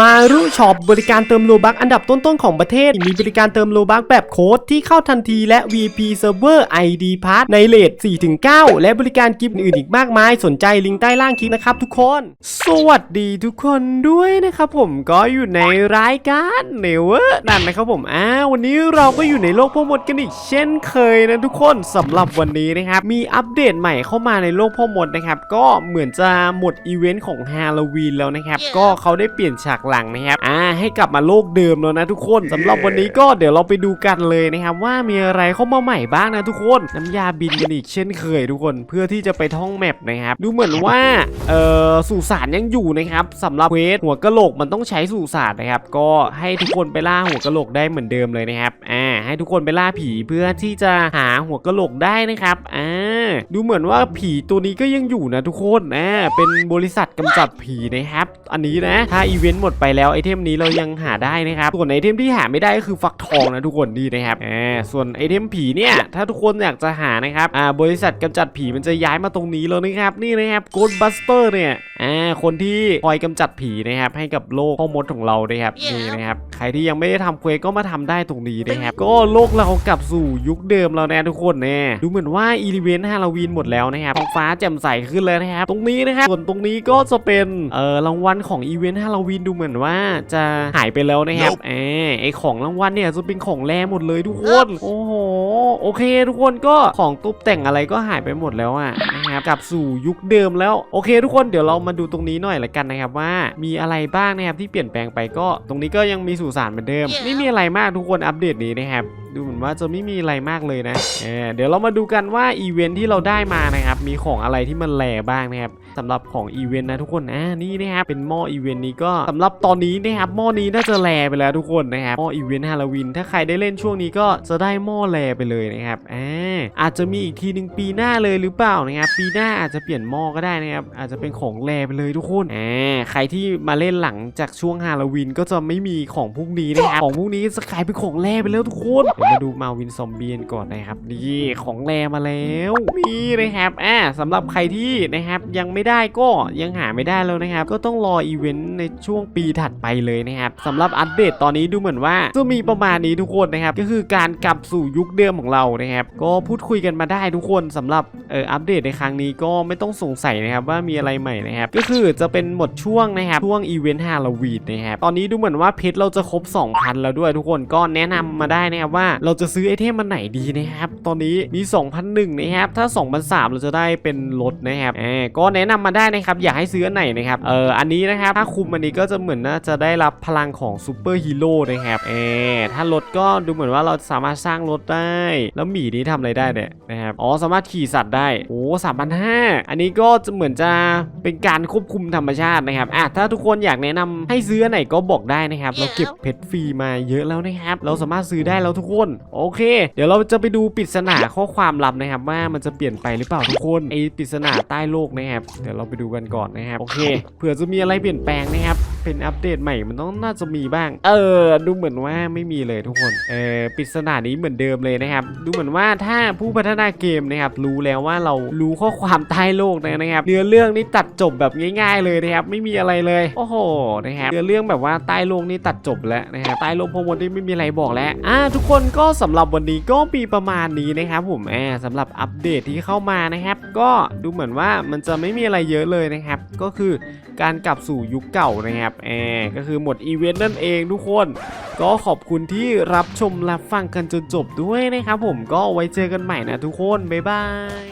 มารุช็อปบริการเติมโลบักอันดับต้นๆของประเทศ มีบริการเติมโลบักแบบโค้ดที่เข้าทันทีและ VP Server ID Pass ในเลท4-9 และบริการกิฟต์อื่นๆอีกมากมาย สนใจลิงก์ใต้ล่างคลิปนะครับทุกคน สวัสดีทุกคนด้วยนะครับผมก็อยู่ในรายการเนเวอร์นั่นนะครับผมอ่าวันนี้เราก็อยู่ในโลกพ่อมดกันอีกเช่นเคยนะทุกคนสำหรับวันนี้นะครับมีอัปเดตใหม่เข้ามาในโลกพ่อมดนะครับก็เหมือนจะหมดอีเวนต์ของฮาโลวีนแล้วนะครับก็เขาได้เปลี่ยนฉากหลังนะครับอ่าให้กลับมาโลกเดิมแล้วนะทุกคนสำหรับวันนี้ก็เดี๋ยวเราไปดูกันเลยนะครับว่ามีอะไรเข้ามาใหม่บ้างนะทุกคนน้ำยาบินกันอีกเช่นเคยทุกคนเพื่อที่จะไปท่องแมปนะครับดูเหมือนว่าเอ่อสุสานยังอยู่นะครับสำหรับเควสหัวกะโหลกมันต้องใช้สุสานนะครับก็ให้ทุกคนไปล่าหัวกะโหลกได้เหมือนเดิมเลยนะครับอ่าให้ทุกคนไปล่าผีเพื่อที่จะหาหัวกะโหลกได้นะครับอ่า ดูเหมือนว่าผีตัวนี้ก็ยังอยู่นะทุกคนอ่าเป็นบริษัทกำจัดผีนะครับ อันนี้นะ ถ้าอีเวนต์หมดไปแล้วไอเทมนี้เรายังหาได้นะครับ ส่วนไอเทมที่หาไม่ได้ก็คือฟักทองนะทุกคนดีนะครับอ่าส่วนไอเทมผีเนี่ย ถ้าทุกคนอยากจะหานะครับ อ่า บริษัทกำจัดผีมันจะย้ายมาตรงนี้แล้วนะครับ นี่นะครับ Ghostbuster เนี่ย อ่า คนที่คอยกำจัดผีนะครับ ให้กับโลกพ่อมดของเรานะครับนี่นะครับ ใครที่ยังไม่ได้ทำเควสก็มาทำได้ตรงนี้นะครับ ก็โลกเรากลับสู่ยุคเดิมแล้วนะทุกคนแน่ดูเหมือนว่าอีเวนต์ฮาโลวีนหมดแล้วนะครับท้องฟ้าแจ่มใสขึ้นเลยนะครับ ตรงนี้นะครับ ส่วนตรงนี้ก็จะเป็น เอ่อ รางวัลของอีเวนต์ฮาโลวีนดูเหมือนว่าจะหายไปแล้วนะครับเออไอของรางวัลเนี่ยจะเป็นของแรหมดเลยทุกคน โอ้โห โอเค ทุกคนก็ของตกแต่งอะไรก็หายไปหมดแล้วอะนะครับกลับสู่ยุคเดิมแล้ว โอเค ทุกคนเดี๋ยวเรามาดูตรงนี้หน่อยละกันนะครับว่ามีอะไรบ้างนะครับที่เปลี่ยนแปลงไปก็ ตรงนี้ก็ยังมีสุสานเหมือนเดิม ไม่มีอะไรมากทุกคนอัปเดตนี้นะครับ ดูเหมือนว่าจะไม่มีอะไรมากเลยนะเเดี๋ยวเรามาดูกันว่าอีเวนท์ที่เราได้มานะครับ มีของอะไรที่มันแหล่บ้างนะครับสำหรับของอีเวนต์นะทุกคนอ่านี่นะครับเป็นหม้ออีเวนต์นี้ก็สำหรับตอนนี้นะครับหม้อนี้น่าจะแหล่ไปแล้วทุกคนนะครับหม้ออีเวนต์ฮาโลวีนถ้าใครได้เล่นช่วงนี้ก็จะได้หม้อแหล่ไปเลยนะครับอ่าอาจจะมีอีกทีหนึ่งปีหน้าเลยหรือเปล่านะครับปีหน้าอาจจะเปลี่ยนหม้อก็ได้นะครับอาจจะเป็นของแหล่ไปเลยทุกคนอ่าใครที่มาเล่นหลังจากช่วงฮาโลวีนก็จะไม่มีของพวกนี้นะครับของพวกนี้จะกลายเป็นของแหล่ไปแล้วทุกคนมาดูมาวินซอมบี้กันก่อนนะครับ นี่ของแหล่มาแล้วนี่นะครับอ่าสำหรับใครที่นะครับยังไม่ได้ก็ยังหาไม่ได้แล้วนะครับ ก็ต้องรออีเวนต์ในช่วงปีถัดไปเลยนะครับสำหรับอัปเดตตอนนี้ดูเหมือนว่าจะมีประมาณนี้ทุกคนนะครับ ก็คือการกลับสู่ยุคเดิมของเรานะครับ ก็พูดคุยกันมาได้ทุกคนสำหรับเอออัปเดตในครั้งนี้ก็ไม่ต้องสงสัยนะครับว่ามีอะไรใหม่นะครับ ก็คือจะเป็นหมดช่วงนะครับช่วงอีเวนต์ฮาโลวีนนะครับตอนนี้ดูเหมือนว่าเพชรเราจะครบ 2,000 แล้วด้วยทุกคนก็แนะนำมาได้นะครับว่าเราจะซื้อไอเทมมันไหนดีนะครับ ตอนนี้มี 2,001นะครับ ถ้า 2,003 เราจะได้เป็นรถนะครับเออก็แนะนำมาได้นะครับ อยากให้ซื้ออันไหนนะครับ เออ อันนี้นะครับ ถ้าคุมอันนี้ก็จะเหมือนน่าจะได้รับพลังของซูเปอร์ฮีโร่นะครับเออถ้ารถก็ดูเหมือนว่าเราสามารถสร้างรถได้ แล้วหมีนี้ทำอะไรได้เนี่ยนะครับ อ๋อ สามารถขี่สัตว์ได้ โอ้สามพันห้าอันนี้ก็จะเหมือนจะเป็นการควบคุมธรรมชาตินะครับ อะ ถ้าทุกคนอยากแนะนำให้ซื้ออันไหนก็บอกได้นะครับ เราเก็บเพชรฟรีมาเยอะแล้วนะครับ เราสามารถซื้อได้แล้วทุกคนโอเค เดี๋ยวเราจะไปดูปริศนาข้อความลับนะครับ ว่ามันจะเปลี่ยนไปหรือเปล่าทุกคนไอปริศนาใต้โลกนะครับเดี๋ยวเราไปดูกันก่อนนะครับโอเคเผื่อจะมีอะไรเปลี่ยนแปลงนะครับเป็นอัปเดตใหม่มันต้องน่าจะมีบ้าง เออ ดูเหมือนว่าไม่มีเลยทุกคนเออปริศนานี้เหมือนเดิมเลยนะครับ ดูเหมือนว่าถ้าผู้พัฒนาเกมนะครับ รู้แล้วว่าเรารู้ข้อความใต้โลกนะครับเนื้อเรื่องนี่ตัดจบแบบง่าย ๆ เลยนะครับ ไม่มีอะไรเลย โอ้โหนะครับเนื้อเรื่องแบบว่าใต้โลกนี่ตัดจบแล้วนะครับใต้โลกพมดนี่ไม่มีอะไรบอกแล้วอ่าทุกคนก็สำหรับวันนี้ก็มีประมาณนี้นะครับผมแอบสำหรับอัปเดตที่เข้ามานะครับ ก็ดูเหมือนว่ามันจะไม่มีอะไรเยอะเลยนะครับ ก็คือการกลับสู่ยุคเก่านะครับแอบก็คือหมดอีเวนต์นั่นเองทุกคน ก็ขอบคุณที่รับชมรับฟังกันจนจบด้วยนะครับผมก็ไว้เจอกันใหม่นะทุกคน บ๊ายบาย